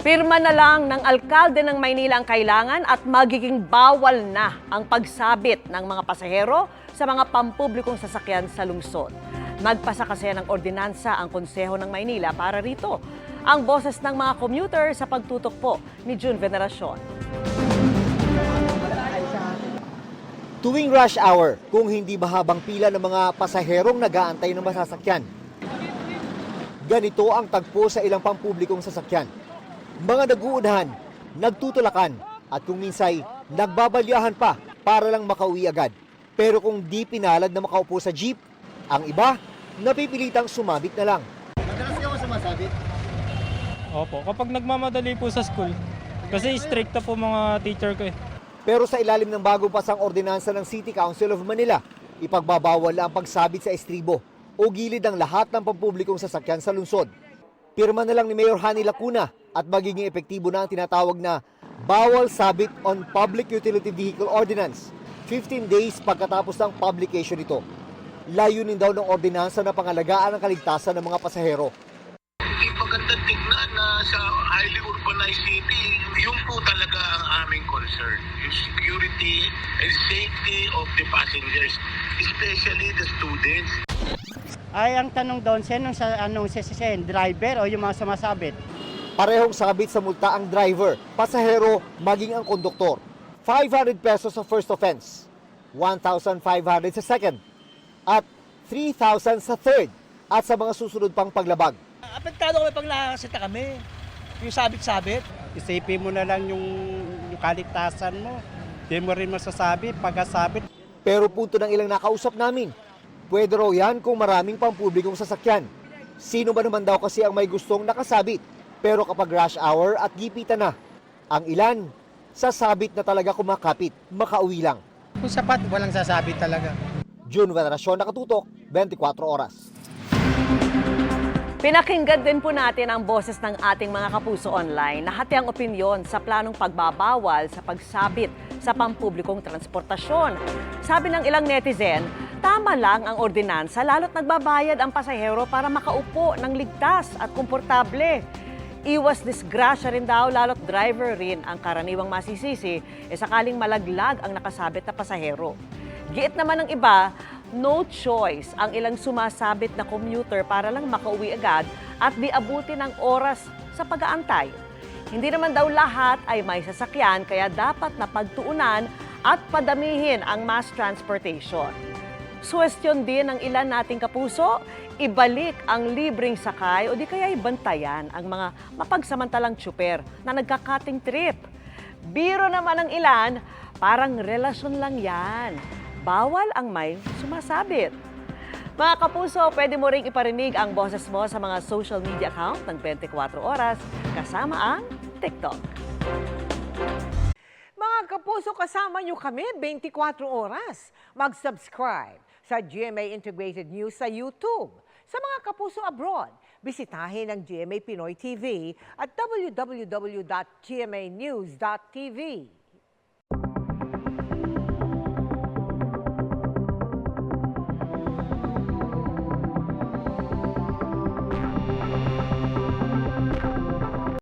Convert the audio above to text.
Pirma na lang ng alkalde ng Maynila ang kailangan at magiging bawal na ang pagsabit ng mga pasahero sa mga pampublikong sasakyan sa lungsod. Nagpasa kasi ng ordinansa ang Konseho ng Maynila para rito. Ang boses ng mga commuter sa pagtutok po ni June Veneracion. Tuwing rush hour, kung hindi mahabang pila ng mga pasaherong nag-aantay ng masasakyan. Ganito ang tagpo sa ilang pampublikong sasakyan. Mga naguunahan, nagtutulakan, at kung minsay, nagbabalyahan pa para lang makauwi agad. Pero kung di pinalad na makaupo sa jeep, ang iba, napipilitang sumabit na lang. Madalas ka sumasabit? Opo, kapag nagmamadali po sa school. Kasi stricta po mga teacher ko eh. Pero sa ilalim ng bago pasang ordinansa ng City Council of Manila, ipagbabawal ang pagsabit sa estribo o gilid ng lahat ng pampublikong sasakyan sa lungsod. Pirma na lang ni Mayor Hani Lacuna at magiging epektibo na ang tinatawag na Bawal Sabit on Public Utility Vehicle Ordinance 15 days pagkatapos ng publication nito. Layunin daw ng ordinansa na pangalagaan ang kaligtasan ng mga pasahero. Hindi maganda tignan na sa highly urbanized city, yun po talaga ang aming concern. Yung security and safety of the passengers, especially the students. Ay, ang tanong doon, sino sa anong sasakyan, driver o yung mga sumasabit? Parehong sabit sa multa ang driver, pasahero, maging ang konduktor. 500 pesos sa first offense, 1,500 sa second, at 3,000 sa third at sa mga susunod pang paglabag. Apektado kami pag nakakasita kami. Yung sabit-sabit. Isipin mo na lang yung, yung kaligtasan mo. Di mo rin masasabi, pagkasabit. Pero punto ng ilang nakausap namin, pwede raw yan kung maraming pampublikong sasakyan. Sino ba naman daw kasi ang may gustong nakasabit? Pero kapag rush hour at gipitan na, ang ilan, sasabit na talaga kumakapit, makauwi lang. Kung sapat, walang sasabit talaga. June Veneracion, nakatutok, 24 oras. Pinakinggan din po natin ang boses ng ating mga kapuso online na hati ang opinyon sa planong pagbabawal sa pagsabit sa pampublikong transportasyon. Sabi ng ilang netizen, tama lang ang ordinansa lalo't nagbabayad ang pasahero para makaupo ng ligtas at komportable. Iwas disgrasya rin daw lalo't driver rin ang karaniwang masisisi e sakaling malaglag ang nakasabit na pasahero. Giit naman ng iba, no choice ang ilang sumasabit na commuter para lang makauwi agad at di abuti ng oras sa pag-aantay. Hindi naman daw lahat ay may sasakyan kaya dapat na pagtuunan at padamihin ang mass transportation. Suwestyon din ng ilan nating kapuso, ibalik ang libreng sakay o di kaya ibantayan ang mga mapagsamantalang tsuper na nagkakating trip. Biro naman ng ilan, parang relasyon lang yan. Bawal ang may sumasabit. Mga kapuso, pwede mo ring iparinig ang boses mo sa mga social media account ng 24 oras kasama ang TikTok. Mga kapuso, kasama nyo kami 24 oras. Mag-subscribe sa GMA Integrated News sa YouTube. Sa mga kapuso abroad, bisitahin ang GMA Pinoy TV at www.gmanews.tv.